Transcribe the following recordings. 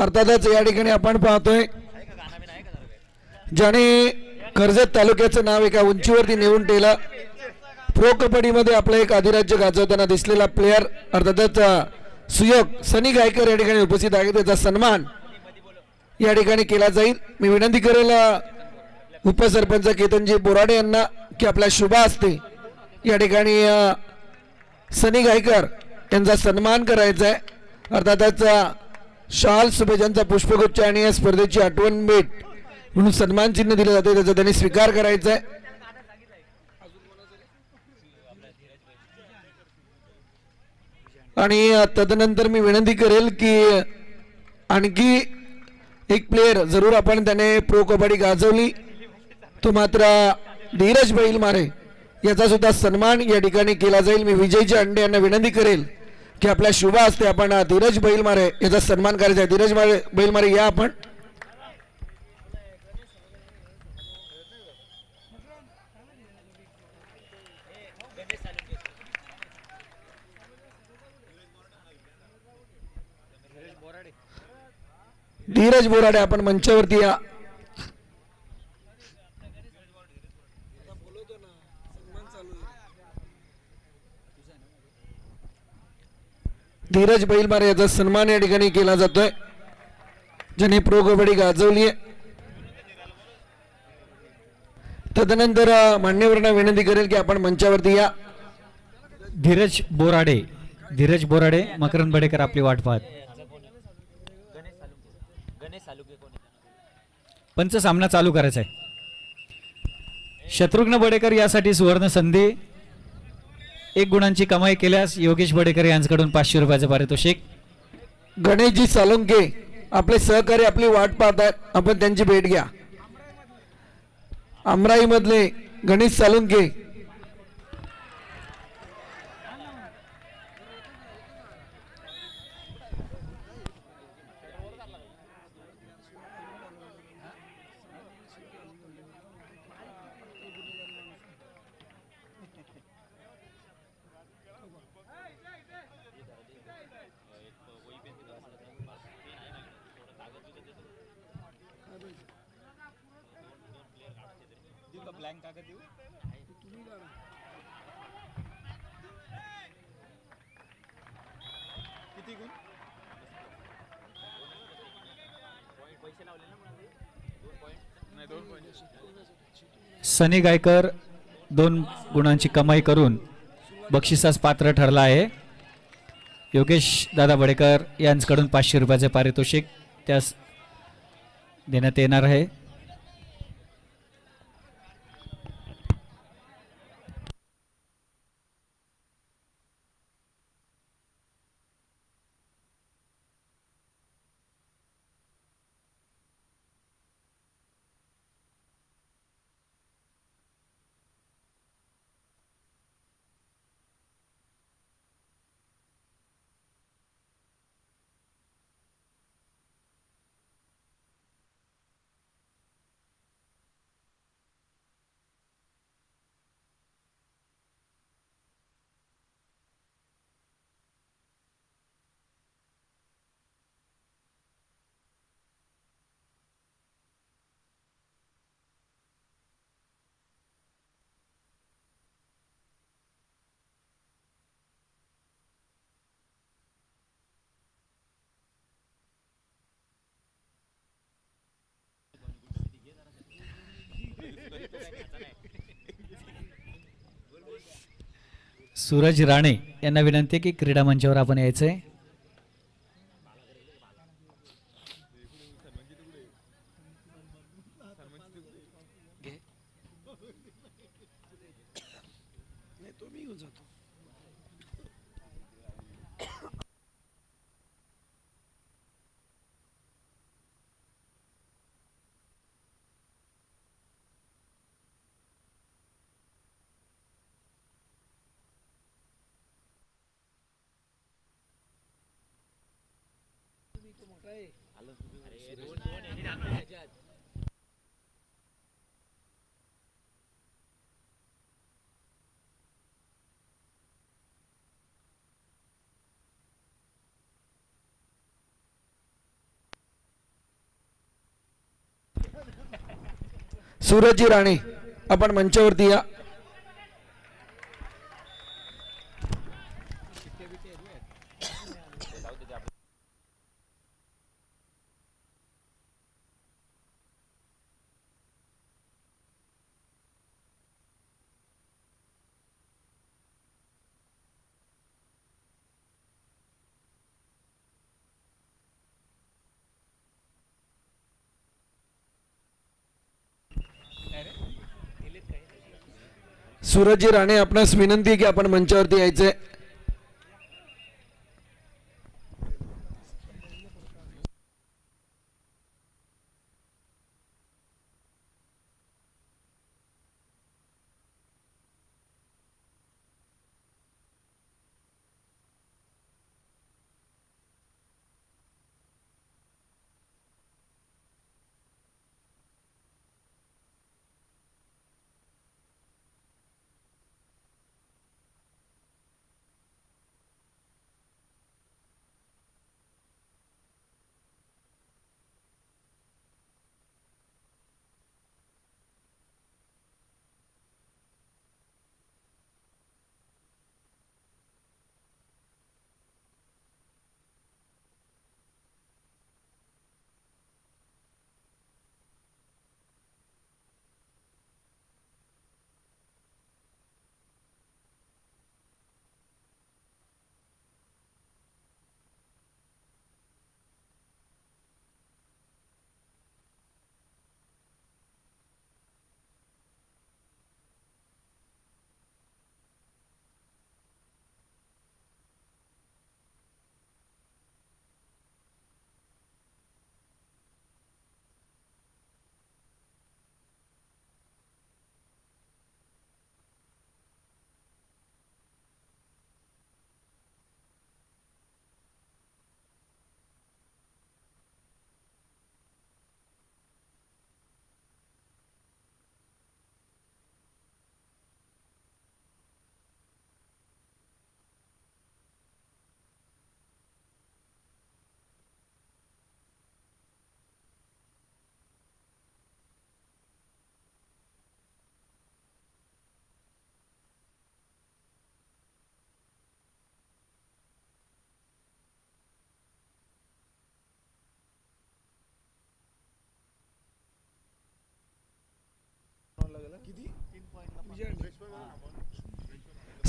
अर्थातच या ठिकाणी आपण पाहतोय ज्याने कर्जत तालुक्याचं नाव एका उंचीवरती नेऊन ठेवलं. प्रो कबड्डीमध्ये आपलं एक अधिराज्य गाजवताना दिसलेला प्लेअर अर्थातच सुयोग सनी गायकर या ठिकाणी उपस्थित आहे. त्याचा सन्मान या ठिकाणी केला जाईल. मी विनंती करेल उपसरपंच केतनजी बोराडे यांना की आपल्या शुभा असते या ठिकाणी सनी गायकर यांचा सन्मान करायचा आहे. अर्थातच शाल शुभेच्छांचा पुष्पगुच्छ आणि या स्पर्धेची आठवण भेट म्हणून सन्मान चिन्ह दिलं जाते. त्याचा त्यांनी स्वीकार करायचा आहे. आणि तदनंतर मी विनंती करेल की आणखी एक प्लेयर जरूर आपण त्याने प्रो कबड्डी गाजवली. तो मात्र धीरज बैल मारे. याचा सुद्धा सन्मान या ठिकाणी केला जाईल. मी विजयजी अंडे यांना विनंती करेल. की आपल्या शुभा असते आपण धीरज बैल मारे याचा सन्मान करायचा आहे. धीरज मारे बैल मारे या आपण. धीरज बोराडे आपण मंचावरती या. धीरज बैलमारे याचा सन्मान या ठिकाणी केला जातोय. ज्याने प्रो कबड्डी गाजवली आहे. तदनंतर मान्यवरांना विनंती करेल की आपण मंचावरती या. धीरज बोराडे धीरज बोराडे मकरंद बडेकर आपली वाट पाहत. पंच सामना चालू करायचा आहे शत्रुघ्न बडेकर यासाठी सुवर्ण संधी. एक गुणांची कमाई केल्यास योगेश बडेकर यांच्याकडून पाचशे रुपयाचं पारितोषिक. गणेशजी सालुंके आपले सहकारी आपली वाट पाहतात. आपण त्यांची भेट घ्या. अमराई मधले गणेश सालुंके सनी गायकर दोन गुणांची कमाई करून बक्षिसास पात्र ठरला आहे. योगेश दादा बडेकर यांच्याकडून पाचशे रुपयाचे पारितोषिक त्यास देण्यात येणार आहे. सूरज राणे यांना विनंती आहे की क्रीडा मंचावर आपण यायचं आहे सूरजी राणे आपण मंचावरती या. सूरजजी राणे आपणास विनंती की आपण मंचावरती यायचंय.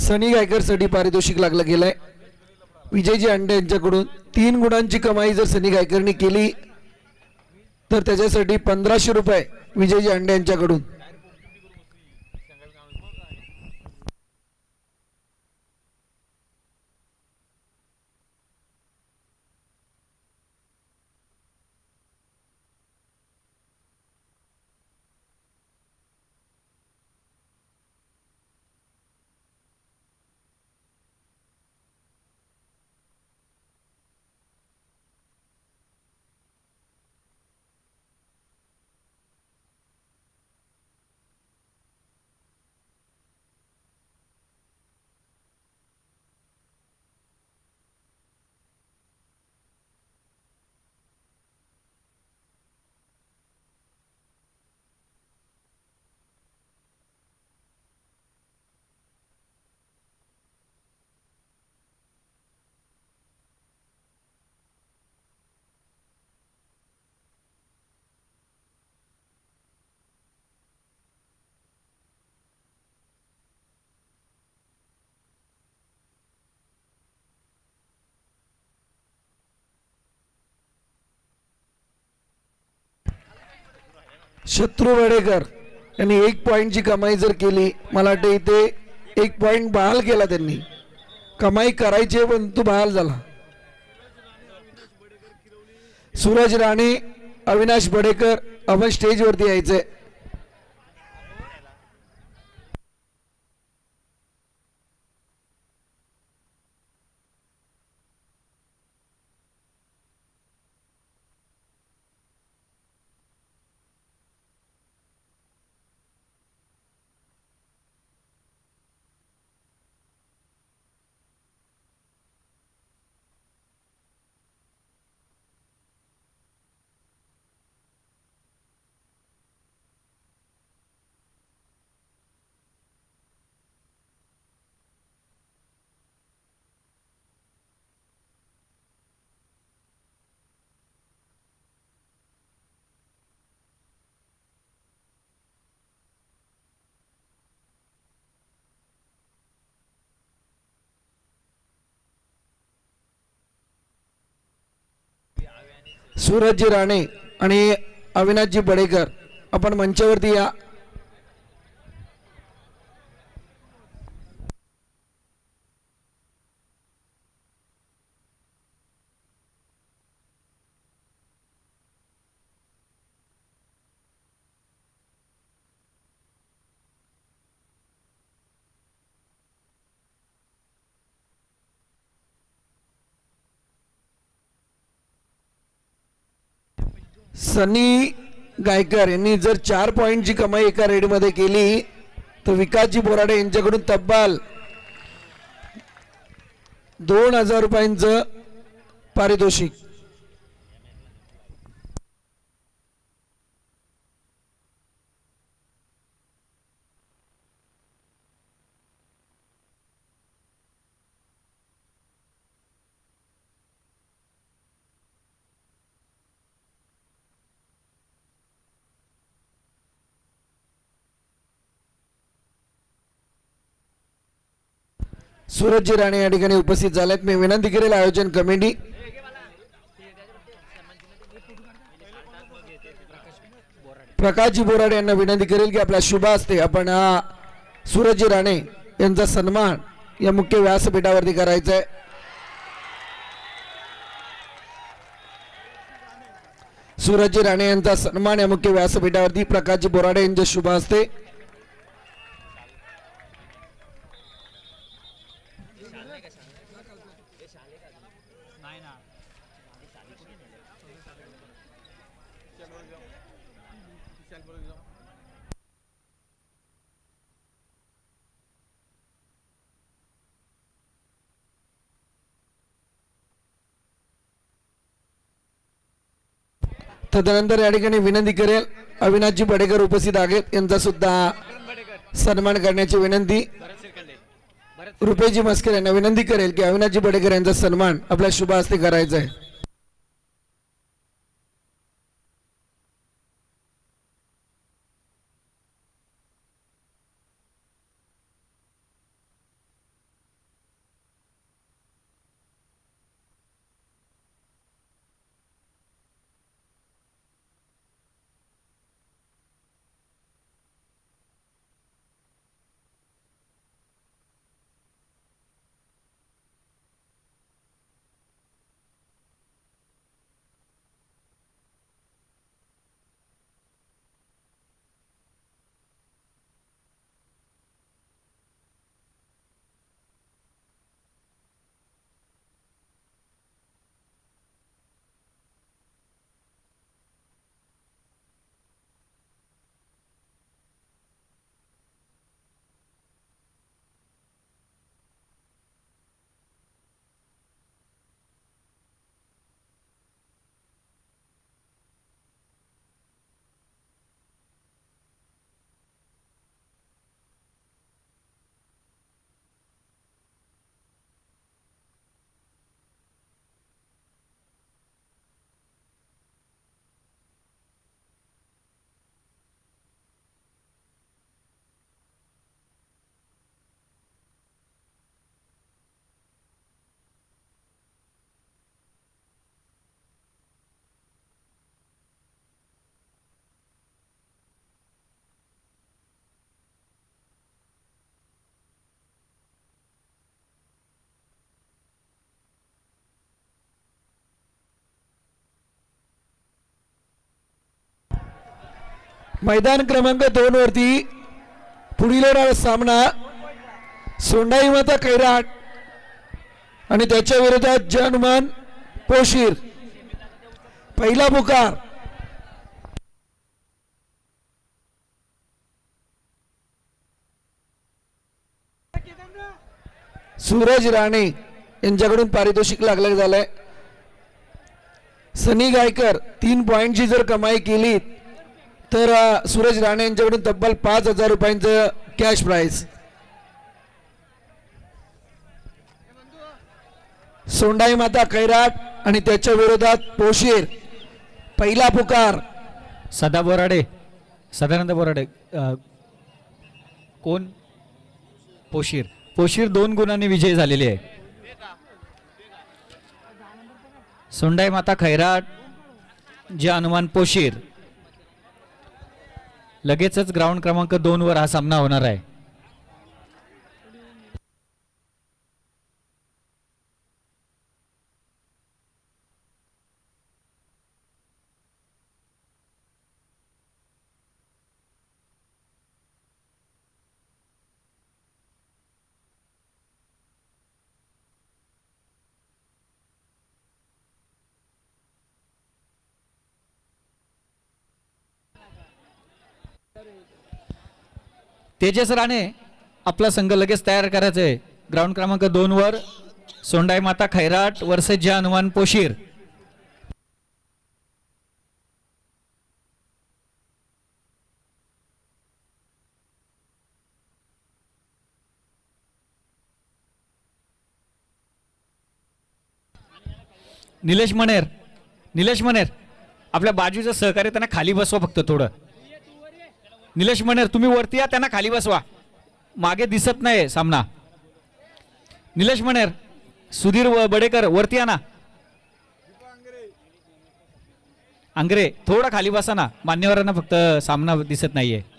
सनी गायकरसाठी पारितोषिक लागलं गेलंय. विजयजी अंडे यांच्याकडून तीन गुणांची कमाई जर सनी गायकरनी केली तर त्याच्यासाठी पंधराशे रुपये विजयजी अंडे यांच्याकडून. शत्रू वडेकर यांनी एक पॉईंटची कमाई जर केली मला वाटतं इथे एक पॉईंट बहाल केला त्यांनी. कमाई करायची आहे, पण तू बहाल झाला. सूरज राणे अविनाश बडेकर आपण स्टेजवरती यायचंय. सूरजजी राणे आणि अविनाशजी बडेकर. आपण मंचावरती या सनी गायकर यांनी जर चार पॉईंटची कमाई एका रेडमध्ये केली तर विकासजी बोराडे यांच्याकडून तब्बाल दोन हजार रुपयांचं पारितोषिक. सूरजजी राणे या ठिकाणी उपस्थित झाल्यात मी विनंती करेल आयोजन कमिटी. प्रकाशजी बोराडे यांना विनंती करेल की आपल्या शुभ असते आपण हा सूरजजी राणे यांचा सन्मान या मुख्य व्यासपीठावरती करायचा आहे सूरजजी राणे यांचा सन्मान या मुख्य व्यासपीठावरती प्रकाशजी बोराडे यांच्या शुभ असते तदनंतर या ठिकाणी विनंती करेल. अविनाशजी बडेकर उपस्थित आहेत. यांचा सुद्धा सन्मान करण्याची विनंती. रुपेजी मस्कर यांना विनंती करेल की अविनाशजी बडेकर यांचा सन्मान आपल्या शुभ हस्ते करायचा आहे. मैदान क्रमांक दोन वरती पुढील येणारा सामना सोंडाई माता कैराट आणि त्याच्या विरोधात जनमान पोशीर पहिला पुकार. सूरज राणे यांच्याकडून पारितोषिक लागलं झालंय. सनी गायकर तीन पॉईंटची जर कमाई केली तर सूरज राणे यांच्याकडून तब्बल पाच हजार रुपयांचं कॅश प्राइज सोंडाई माता कैराट आणि त्याच्या विरोधात पोशीर. पहिला पुकार. सदा बोराडे सदानंद बोराडे अ, कोण? पोशीर. पोशीर दोन गुणांनी विजयी झालेली आहे. सोंडाई माता खैराट जे हनुमान पोशीर. लगेचच ग्राउंड क्रमांक दोनवर हा सामना होणार आहे. तेजस राणे आपला संघ लगेच तयार करायचा आहे ग्राउंड क्रमांक दोन वर सोंडाई माता खैराट वर्सेस जे हनुमान पोशीर. निलेश मनेर निलेश मनेर आपल्या बाजूचं सहकार्य त्यांना खाली बसवा फक्त थोडं. निलेश मनेर तुम्ही वरती या त्यांना खाली बसवा. मागे दिसत नाही सामना. निलेश मनेर सुधीर व- बडेकर वरती या ना. आंग्रे थोडा खाली बसा ना. मान्यवरांना फक्त सामना दिसत नाहीये.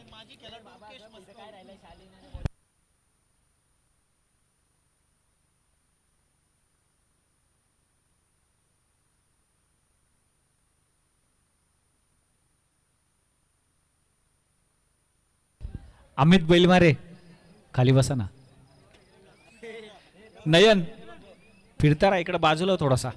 अमित बैलमारे खाली बसा ना. नयन फिरता रा इकडे बाजूला थोडासा.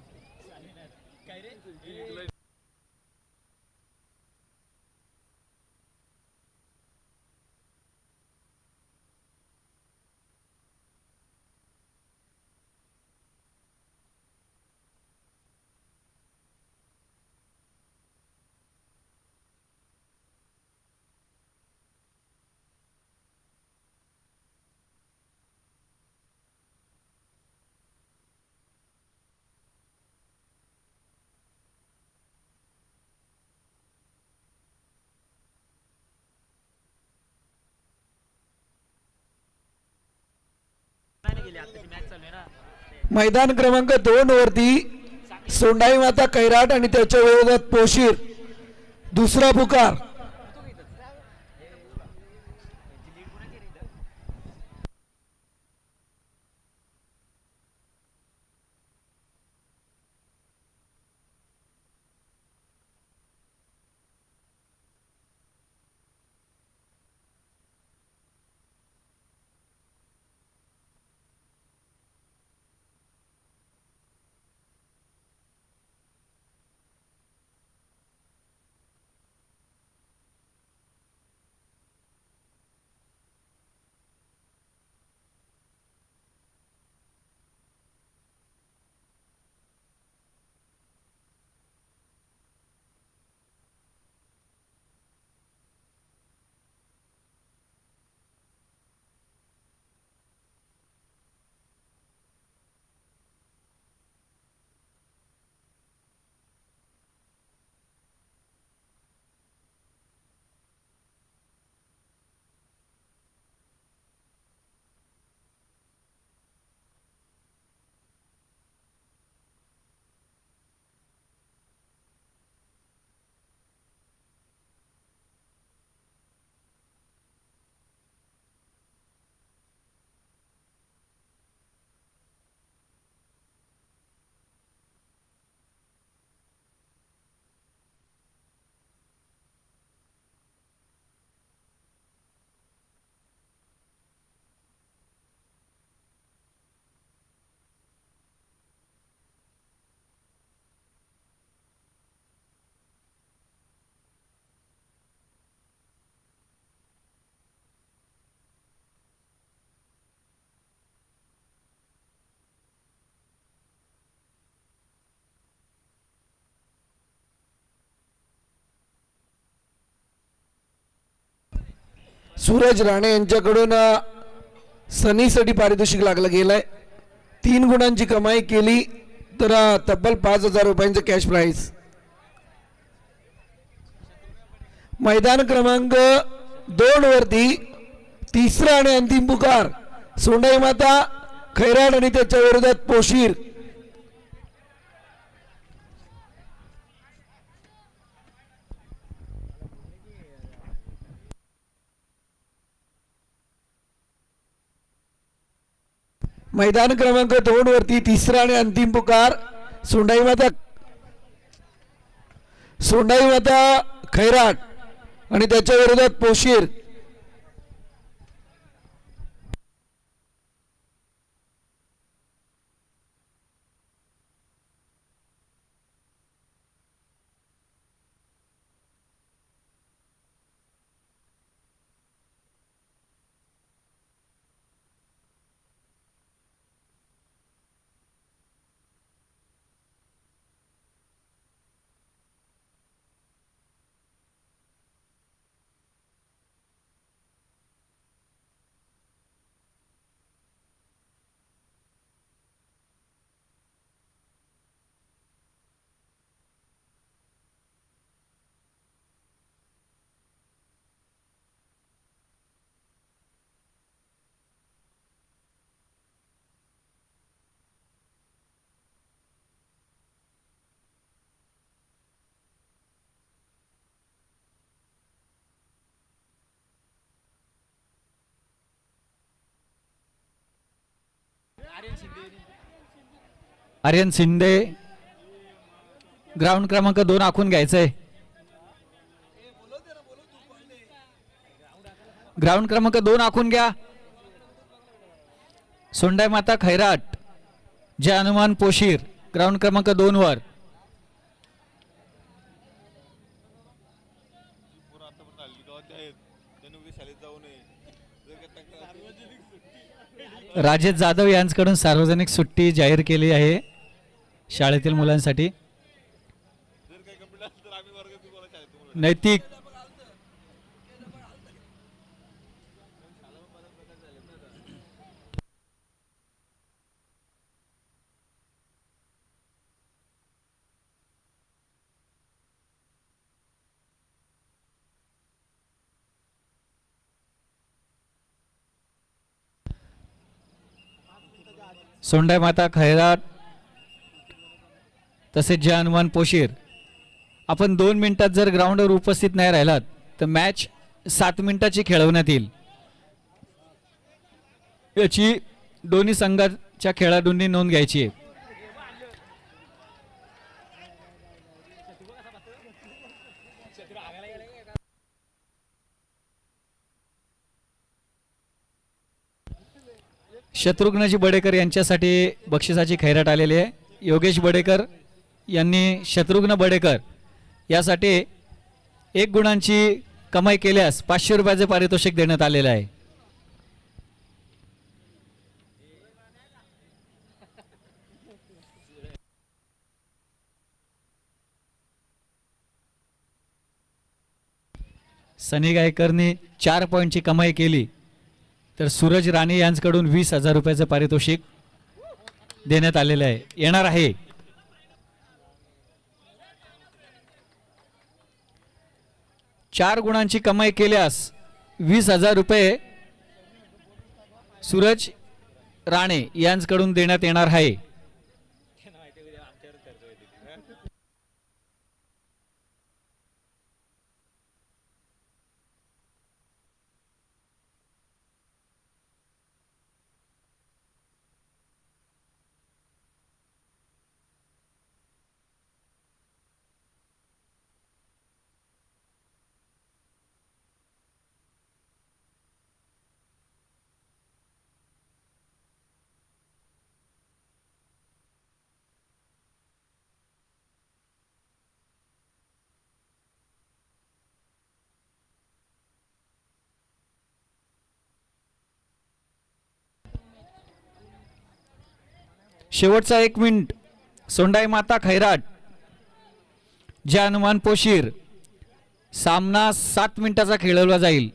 मैदान क्रमांक दोन वरती सोंडाई माता कैराट आणि त्याच्या विरोधात पोशीर. दुसरा पुकार. सूरज राणे यांच्याकडून सनीसाठी पारितोषिक लागलं गेलंय. तीन गुणांची कमाई केली तर तब्बल पाच हजार रुपयांचं कॅश प्राईज मैदान क्रमांक दोन वरती तिसरा आणि अंतिम पुकार. सोंडाई माता खैराड आणि त्याच्या विरोधात पोशीर. मैदान क्रमांक दोन वरती तिसरा आणि अंतिम पुकार सोंडाई माता सोंडाई माता खैराट आणि त्याच्या विरोधात पोशीर. आर्यन शिंदे ग्राउंड क्रमांक दोन आखून घ्यायचंय. ग्राउंड क्रमांक दोन आखून घ्या. सोंडाय माता खैराट जय हनुमान पोशीर ग्राउंड क्रमांक दोन वर राजेश जाधव यांच्याकडून सार्वजनिक सुट्टी जाहीर केली आहे शाळेतील मुलांसाठी. नैतिक सोंडा माता खैराट तसेच जय हनुमान पोशीर आपण दोन मिनिटात जर ग्राउंडवर उपस्थित नाही राहिलात तर मॅच सात मिनिटाची खेळवण्यात येईल. याची दोन्ही संघाच्या खेळाडूंनी नोंद घ्यायची आहे. शत्रुघ्नजी बडेकर यांच्यासाठी बक्षिसाची खैराट आलेली आहे. योगेश बडेकर यांनी शत्रुघ्न बडेकर यासाठी एक गुणांची कमाई केल्यास पाचशे रुपयाचे पारितोषिक देण्यात आलेलं आहे. सनी गायकरनी चार पॉईंटची कमाई केली. तर सूरज राणे यांच्याकडून वीस हजार रुपयाचं पारितोषिक देण्यात आलेलं आहे. येणार आहे. चार गुणांची कमाई केल्यास वीस हजार रुपये सूरज राणे यांच्याकडून देण्यात येणार आहे. शेवटचा एक मिनिट. सोंडाई माता खैराट जय हनुमान पोशीर सामना सात मिनिटाचा खेळवला जाईल.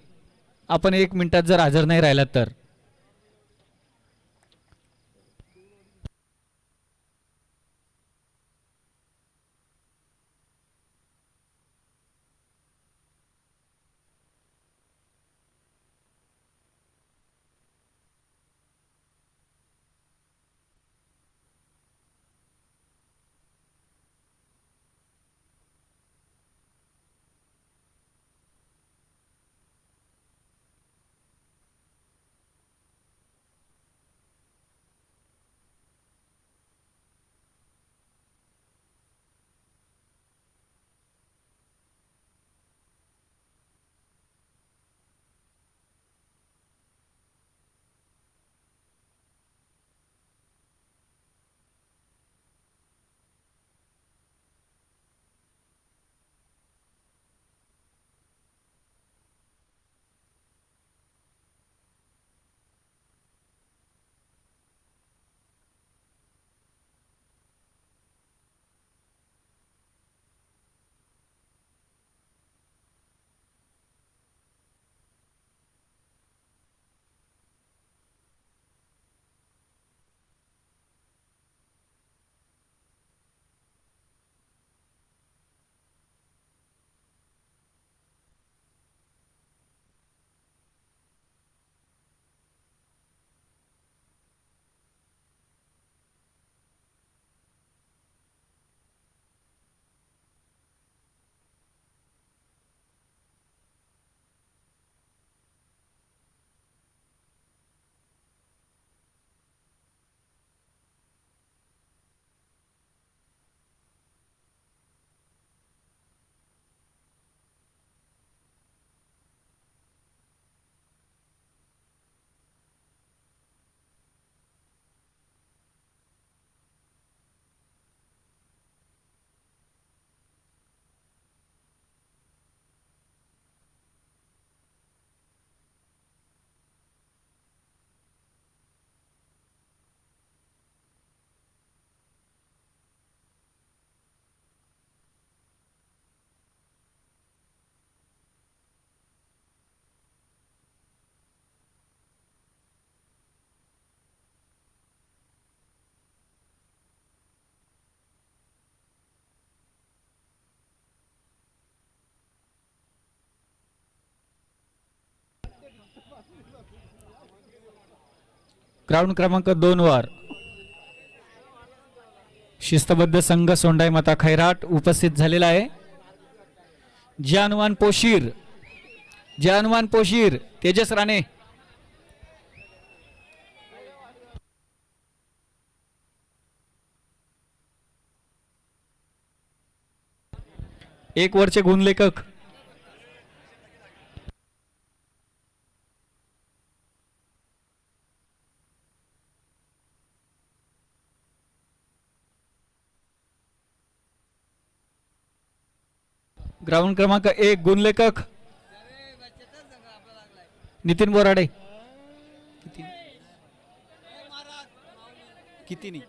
आपण एक मिनिटात जर हजर नाही राहिला तर. ग्राउंड क्रमांक दोन वर शिस्तबद्ध संघ सोंडाई माता खैराट उपस्थित झालेला आहे. जानवान पोशीर जानवान पोशीर तेजस राणे. एक वरचे गुणलेखक ग्राउंड क्रमांक एक गुणलेखक. नितीन बोराडे. किती? किती नाही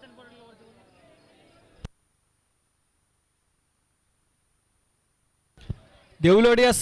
देऊलवाडी या